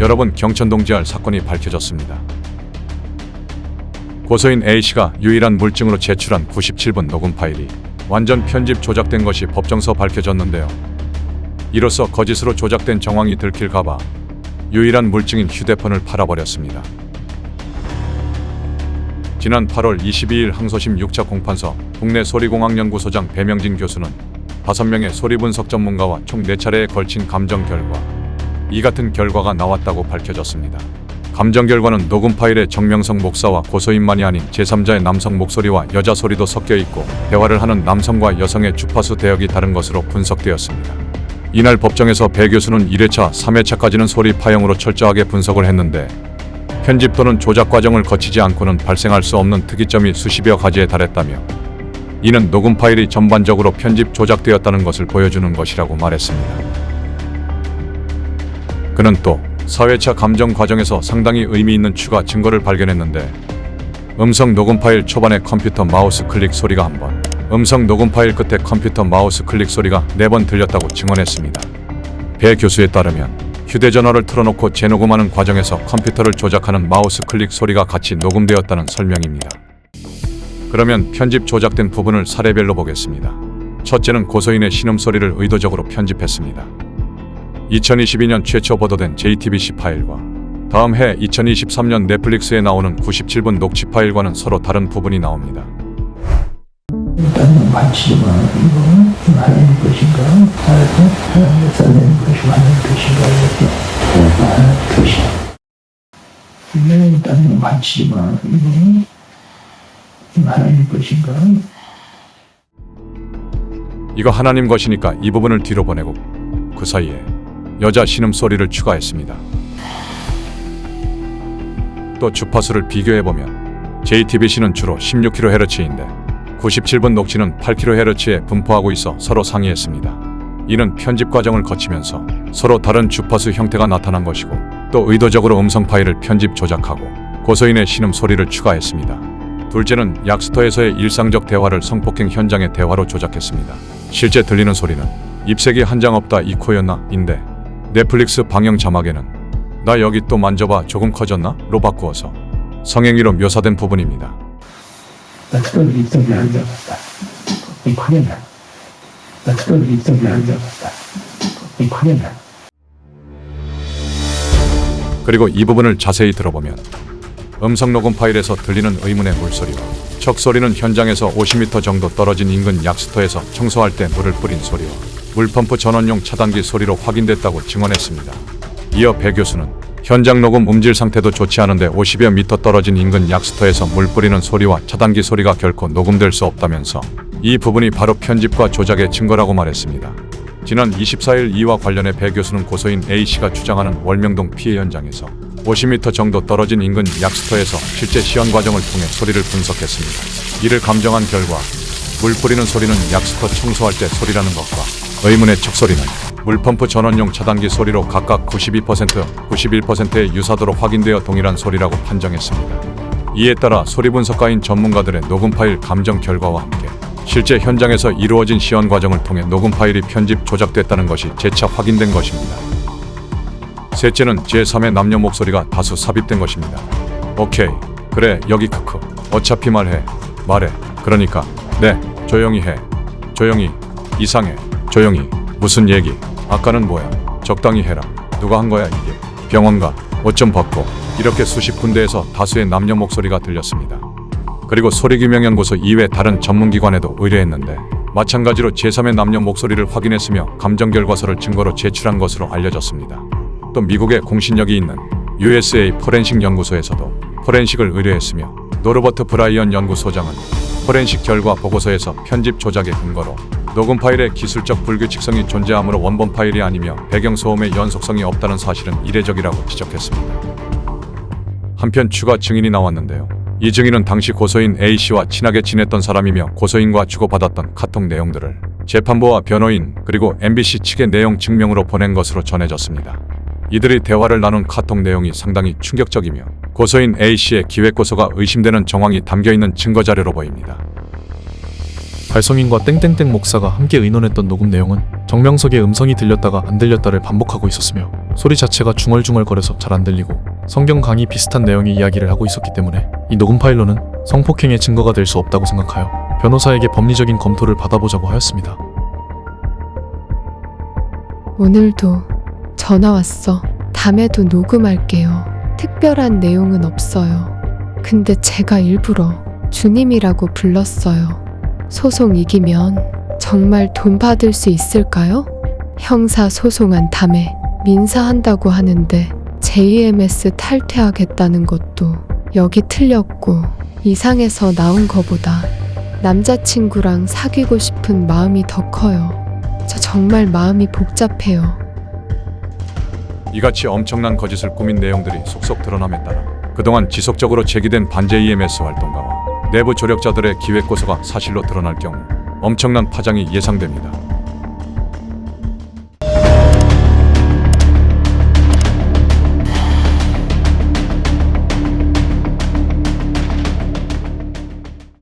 여러분 경천동지알 사건이 밝혀졌습니다. 고소인 A씨가 유일한 물증으로 제출한 97분 녹음 파일이 완전 편집 조작된 것이 법정서 밝혀졌는데요. 이로써 거짓으로 조작된 정황이 들킬까봐 유일한 물증인 휴대폰을 팔아버렸습니다. 지난 8월 22일 항소심 6차 공판서 국내 소리공학연구소장 배명진 교수는 5명의 소리 분석 전문가와 총 4차례에 걸친 감정 결과 이 같은 결과가 나왔다고 밝혀졌습니다. 감정 결과는 녹음 파일에 정명성 목사와 고소인만이 아닌 제3자의 남성 목소리와 여자 소리도 섞여 있고 대화를 하는 남성과 여성의 주파수 대역이 다른 것으로 분석되었습니다. 이날 법정에서 배 교수는 1회차, 3회차까지는 소리 파형으로 철저하게 분석을 했는데 편집 또는 조작 과정을 거치지 않고는 발생할 수 없는 특이점이 수십여 가지에 달했다며 이는 녹음 파일이 전반적으로 편집 조작되었다는 것을 보여주는 것이라고 말했습니다. 그는 또 4회차 감정 과정에서 상당히 의미 있는 추가 증거를 발견했는데 음성 녹음 파일 초반에 컴퓨터 마우스 클릭 소리가 한 번, 음성 녹음 파일 끝에 컴퓨터 마우스 클릭 소리가 네 번 들렸다고 증언했습니다. 배 교수에 따르면 휴대전화를 틀어놓고 재녹음하는 과정에서 컴퓨터를 조작하는 마우스 클릭 소리가 같이 녹음되었다는 설명입니다. 그러면 편집 조작된 부분을 사례별로 보겠습니다. 첫째는 고소인의 신음소리를 의도적으로 편집했습니다. 2022년 최초 보도된 JTBC 파일과 다음 해 2023년 넷플릭스에 나오는 97분 녹취 파일과는 서로 다른 부분이 나옵니다. 일단은 마치지만 이거는 하나님 것인가? 하나님의 살리는 것이 하나님 것인가? 이렇게 하나님 것이 이거는 일단은 마치지만 이거는 하나님 것인가? 이거 하나님 것이니까 이 부분을 뒤로 보내고 그 사이에 여자 신음 소리를 추가했습니다. 또 주파수를 비교해 보면 JTBC는 주로 16kHz인데 97분 녹취는 8kHz에 분포하고 있어 서로 상이했습니다. 이는 편집 과정을 거치면서 서로 다른 주파수 형태가 나타난 것이고 또 의도적으로 음성 파일을 편집 조작하고 고소인의 신음 소리를 추가했습니다. 둘째는 약스터에서의 일상적 대화를 성폭행 현장의 대화로 조작했습니다. 실제 들리는 소리는 입색이 한 장 없다 이 코였나 인데 넷플릭스 방영 자막에는 나 여기 또 만져봐 조금 커졌나? 로 바꾸어서 성행위로 묘사된 부분입니다. 나 그걸 일성이 앉아봤다 이 파견다 나 그걸 일성이 앉아봤다 이 파견다 그리고 이 부분을 자세히 들어보면 음성 녹음 파일에서 들리는 의문의 물소리와 척 소리는 현장에서 50m 정도 떨어진 인근 약스터에서 청소할 때 물을 뿌린 소리와 물펌프 전원용 차단기 소리로 확인됐다고 증언했습니다. 이어 배 교수는 현장 녹음 음질 상태도 좋지 않은데 50여 미터 떨어진 인근 약스터에서 물 뿌리는 소리와 차단기 소리가 결코 녹음될 수 없다면서 이 부분이 바로 편집과 조작의 증거라고 말했습니다. 지난 24일 이와 관련해 배 교수는 고소인 A씨가 주장하는 월명동 피해 현장에서 50m 정도 떨어진 인근 약스터에서 실제 시연 과정을 통해 소리를 분석했습니다. 이를 감정한 결과 물 뿌리는 소리는 약스터 청소할 때 소리라는 것과 의문의 척소리는 물펌프 전원용 차단기 소리로 각각 92%, 91%의 유사도로 확인되어 동일한 소리라고 판정했습니다. 이에 따라 소리 분석가인 전문가들의 녹음 파일 감정 결과와 함께 실제 현장에서 이루어진 시연 과정을 통해 녹음 파일이 편집 조작됐다는 것이 재차 확인된 것입니다. 셋째는 제3의 남녀 목소리가 다수 삽입된 것입니다. 오케이. 그래, 여기 크크. 어차피 말해. 말해. 그러니까, 네, 조용히 해. 조용히. 이상해. 조용히. 무슨 얘기? 아까는 뭐야? 적당히 해라. 누가 한 거야, 이게? 병원 가. 옷 좀 벗고. 이렇게 수십 군데에서 다수의 남녀 목소리가 들렸습니다. 그리고 소리규명연구소 이외 다른 전문기관에도 의뢰했는데 마찬가지로 제3의 남녀 목소리를 확인했으며 감정 결과서를 증거로 제출한 것으로 알려졌습니다. 또 미국의 공신력이 있는 USA 포렌식 연구소에서도 포렌식을 의뢰했으며 노르버트 브라이언 연구소장은 포렌식 결과 보고서에서 편집 조작의 근거로 녹음 파일의 기술적 불규칙성이 존재하므로 원본 파일이 아니며 배경 소음의 연속성이 없다는 사실은 이례적이라고 지적했습니다. 한편 추가 증인이 나왔는데요. 이 증인은 당시 고소인 A씨와 친하게 지냈던 사람이며 고소인과 주고받았던 카톡 내용들을 재판부와 변호인 그리고 MBC 측의 내용 증명으로 보낸 것으로 전해졌습니다. 이들이 대화를 나눈 카톡 내용이 상당히 충격적이며 고소인 A씨의 기획고소가 의심되는 정황이 담겨있는 증거자료로 보입니다. 발성인과 땡땡땡 목사가 함께 의논했던 녹음 내용은 정명석의 음성이 들렸다가 안 들렸다를 반복하고 있었으며 소리 자체가 중얼중얼거려서 잘 안 들리고 성경 강의 비슷한 내용의 이야기를 하고 있었기 때문에 이 녹음 파일로는 성폭행의 증거가 될 수 없다고 생각하여 변호사에게 법리적인 검토를 받아보자고 하였습니다. 오늘도 전화 왔어. 다음에도 녹음할게요. 특별한 내용은 없어요. 근데 제가 일부러 주님이라고 불렀어요. 소송 이기면 정말 돈 받을 수 있을까요? 형사 소송한 다음에 민사한다고 하는데 JMS 탈퇴하겠다는 것도 여기 틀렸고 이상해서 나온 거보다 남자친구랑 사귀고 싶은 마음이 더 커요. 저 정말 마음이 복잡해요. 이같이 엄청난 거짓을 꾸민 내용들이 속속 드러남에 따라 그동안 지속적으로 제기된 반제 EMS 활동가와 내부 조력자들의 기획 고소가 사실로 드러날 경우 엄청난 파장이 예상됩니다.